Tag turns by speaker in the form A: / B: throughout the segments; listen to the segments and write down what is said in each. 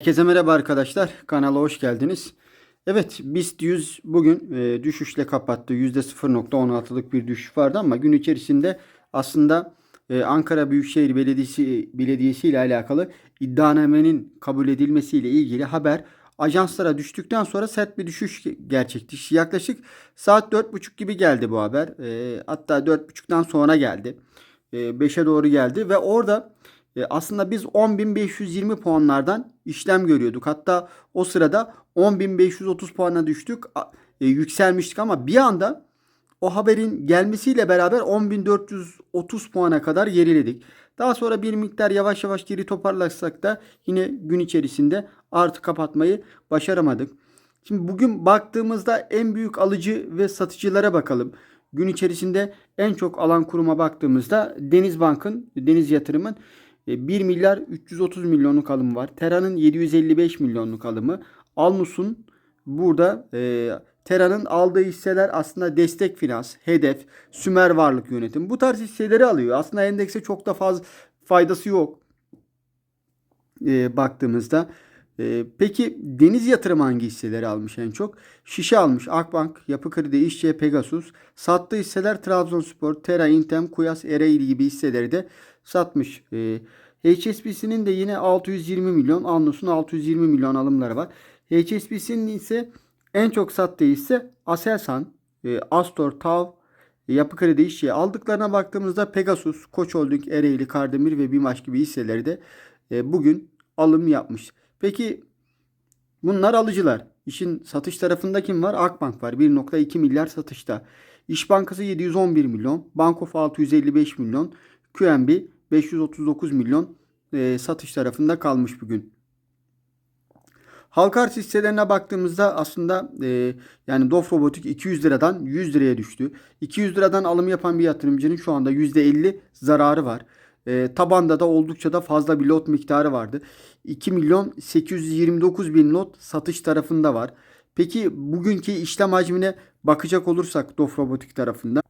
A: Herkese merhaba arkadaşlar. Kanala hoş geldiniz. Evet BIST 100 bugün e, düşüşle kapattı. %0.16'lık bir düşüş vardı ama gün içerisinde aslında e, Ankara Büyükşehir Belediyesi Belediyesi ile alakalı iddianamenin kabul edilmesiyle ilgili haber ajanslara düştükten sonra sert bir düşüş gerçekleşti. Yaklaşık saat 4.30 gibi geldi bu haber. E, hatta 4.30'dan sonra geldi. E, 5'e doğru geldi ve orada e, aslında biz 10.520 puanlardan işlem görüyorduk. Hatta o sırada 10.530 puana düştük. E, yükselmiştik ama bir anda o haberin gelmesiyle beraber 10.430 puana kadar geriledik. Daha sonra bir miktar yavaş yavaş geri toparlasak da yine gün içerisinde artı kapatmayı başaramadık. Şimdi bugün baktığımızda en büyük alıcı ve satıcılara bakalım. Gün içerisinde en çok alan kuruma baktığımızda Denizbank'ın, Deniz Yatırım'ın 1 milyar 330 milyonluk alımı var. Tera'nın 755 milyonluk alımı. Alnus'un burada e, Tera'nın aldığı hisseler aslında destek finans, hedef, Sümer varlık yönetim. Bu tarz hisseleri alıyor. Aslında endekse çok da fazla faydası yok. E, baktığımızda. E, peki deniz yatırım hangi hisseleri almış en çok? Şişe almış Akbank, Yapı Kredi, İşçi, Pegasus. Sattığı hisseler Trabzonspor, Tera, Intem, Kuyas, Ereğli gibi hisseleri de satmış. E, HSBC'nin de yine 620 milyon, Alnos'un 620 milyon alımları var. HSBC'nin ise en çok sattığı ise Aselsan, e, Astor, Tav, Yapı Kredi işçi aldıklarına baktığımızda Pegasus, Koç Holding, Ereğli, Kardemir ve BİMAŞ gibi hisseleri de e, bugün alım yapmış. Peki bunlar alıcılar. İşin satış tarafında kim var? Akbank var. 1.2 milyar satışta. İş Bankası 711 milyon. Bankof 655 milyon. QNB 539 milyon e, satış tarafında kalmış bugün. Halka arz hisselerine baktığımızda aslında e, yani Dof Robotik 200 liradan 100 liraya düştü. 200 liradan alım yapan bir yatırımcının şu anda %50 zararı var. E, tabanda da oldukça da fazla bir lot miktarı vardı. 2 milyon 829 bin lot satış tarafında var. Peki bugünkü işlem hacmine bakacak olursak Dof Robotik tarafında.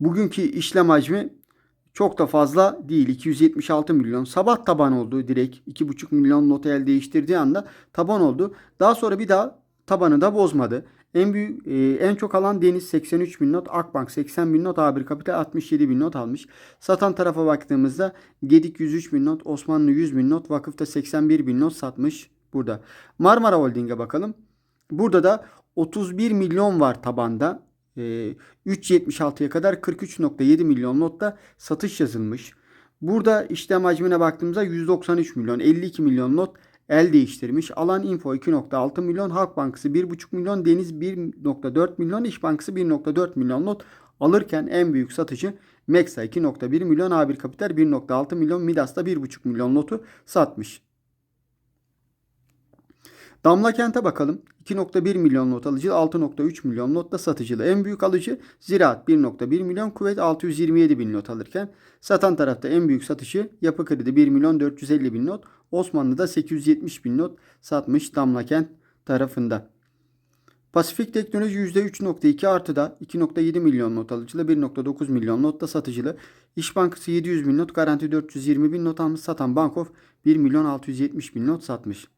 A: Bugünkü işlem hacmi çok da fazla değil. 276 milyon. Sabah taban oldu direkt. 2,5 milyon not el değiştirdiği anda taban oldu. Daha sonra bir daha tabanı da bozmadı. En büyük e, en çok alan Deniz 83 bin not, Akbank 80 bin not, A1 Kapital 67 bin not almış. Satan tarafa baktığımızda Gedik 103 bin not, Osmanlı 100 bin not, Vakıfta 81 bin not satmış burada. Marmara Holding'e bakalım. Burada da 31 milyon var tabanda. E, 3.76'ya kadar 43.7 milyon notta satış yazılmış. Burada işlem hacmine baktığımızda 193 milyon, 52 milyon not el değiştirmiş. Alan Info 2.6 milyon, Halk Bankası 1.5 milyon, Deniz 1.4 milyon, İş Bankası 1.4 milyon not alırken en büyük satıcı Meksa 2.1 milyon, A1 Kapital 1.6 milyon, Midas da 1.5 milyon notu satmış. Damla Kent'e bakalım. 2.1 milyon not alıcı, 6.3 milyon not da satıcılı. En büyük alıcı Ziraat 1.1 milyon, Kuvvet 627 bin not alırken satan tarafta en büyük satışı Yapı Kredi 1 milyon 450 bin not, Osmanlı'da 870 bin not satmış Damla Kent tarafında. Pasifik Teknoloji %3.2 artıda 2.7 milyon not alıcılı 1.9 milyon not da satıcılı. İş Bankası 700 bin not, Garanti 420 bin not almış satan Bankof 1 milyon 670 bin not satmış.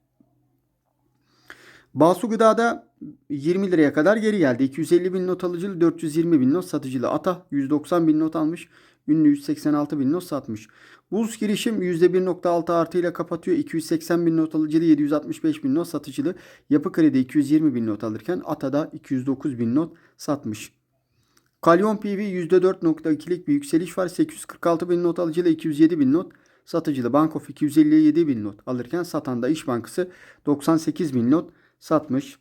A: Basu Gıda'da 20 liraya kadar geri geldi. 250 bin not alıcılı 420 bin not satıcılı. Ata 190 bin not almış. Ünlü 186 bin not satmış. Buz girişim %1.6 artı ile kapatıyor. 280 bin not alıcılı 765 bin not satıcılı. Yapı kredi 220 bin not alırken Ata'da 209 bin not satmış. Kalyon PV %4.2'lik bir yükseliş var. 846 bin not alıcılı 207 bin not satıcılı. Bankof 257 bin not alırken satan da İş Bankası 98 bin not satmış.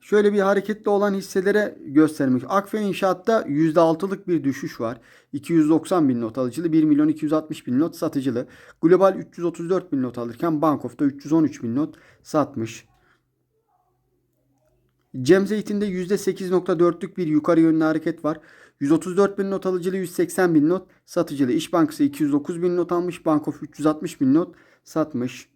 A: Şöyle bir hareketli olan hisselere göstermek. Akfen İnşaat'ta %6'lık bir düşüş var. 290 bin not alıcılı, 1 milyon 260 bin not satıcılı. Global 334 bin not alırken Bankof'ta 313 bin not satmış. Cem Zeytin'de %8.4'lük bir yukarı yönlü hareket var. 134 bin not alıcılı, 180 bin not satıcılı. İş Bankası 209 bin not almış. Bankof 360 bin not satmış.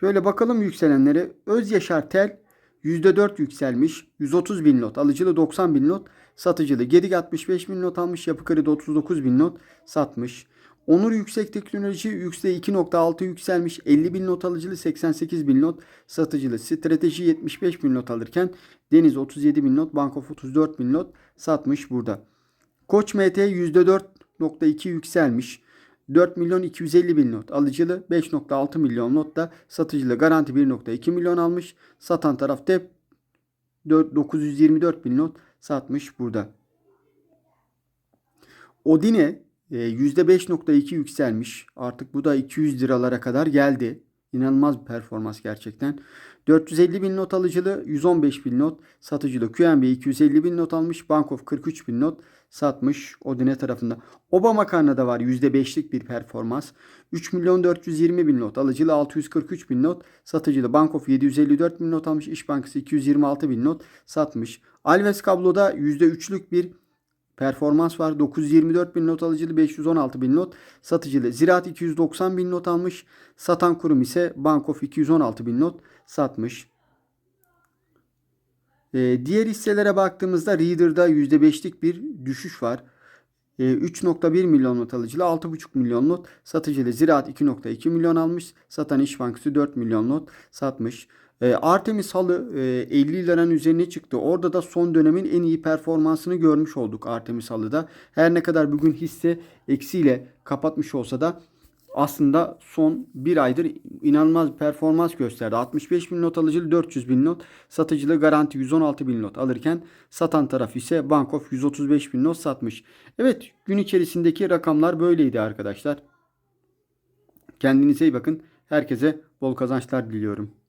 A: Şöyle bakalım yükselenlere. Öz Yaşar Tel %4 yükselmiş. 130 bin not. Alıcılı 90 bin not. Satıcılı. Gedik 65 bin not almış. Yapı Kredi 39 bin not satmış. Onur Yüksek Teknoloji %2.6 yükselmiş. 50 bin not alıcılı 88 bin not satıcılı. Strateji 75 bin not alırken Deniz 37 bin not, Bankof 34 bin not satmış burada. Koç MT %4.2 yükselmiş. 4 milyon 250 bin not alıcılı 5.6 milyon not da satıcılı garanti 1.2 milyon almış. Satan taraf da 4 924 bin not satmış burada. Odine e, %5.2 yükselmiş. Artık bu da 200 liralara kadar geldi. İnanılmaz bir performans gerçekten. 450 bin not alıcılı, 115 bin not satıcılı. QNB 250 bin not almış. Bankof 43 bin not satmış Odine tarafında. Obama da var %5'lik bir performans. 3 milyon 420 bin not alıcılı, 643 bin not satıcılı. Bankof 754 bin not almış. İş Bankası 226 bin not satmış. Alves Kablo'da %3'lük bir performans var. 924 bin not alıcılı 516 bin not satıcılı. Ziraat 290 bin not almış. Satan kurum ise Bankof 216 bin not satmış. Ee, diğer hisselere baktığımızda Reader'da %5'lik bir düşüş var. Ee, 3.1 milyon not alıcılı 6.5 milyon not satıcılı. Ziraat 2.2 milyon almış. Satan İş Bankası 4 milyon not satmış. Ee, Artemis halı e, 50 liranın üzerine çıktı. Orada da son dönemin en iyi performansını görmüş olduk Artemis halıda. Her ne kadar bugün hisse eksiyle kapatmış olsa da aslında son bir aydır inanılmaz bir performans gösterdi. 65 bin not alıcılı 400 bin not, satıcılı garanti 116 bin not alırken satan taraf ise Bankof 135 bin not satmış. Evet gün içerisindeki rakamlar böyleydi arkadaşlar. Kendinize iyi bakın. Herkese bol kazançlar diliyorum.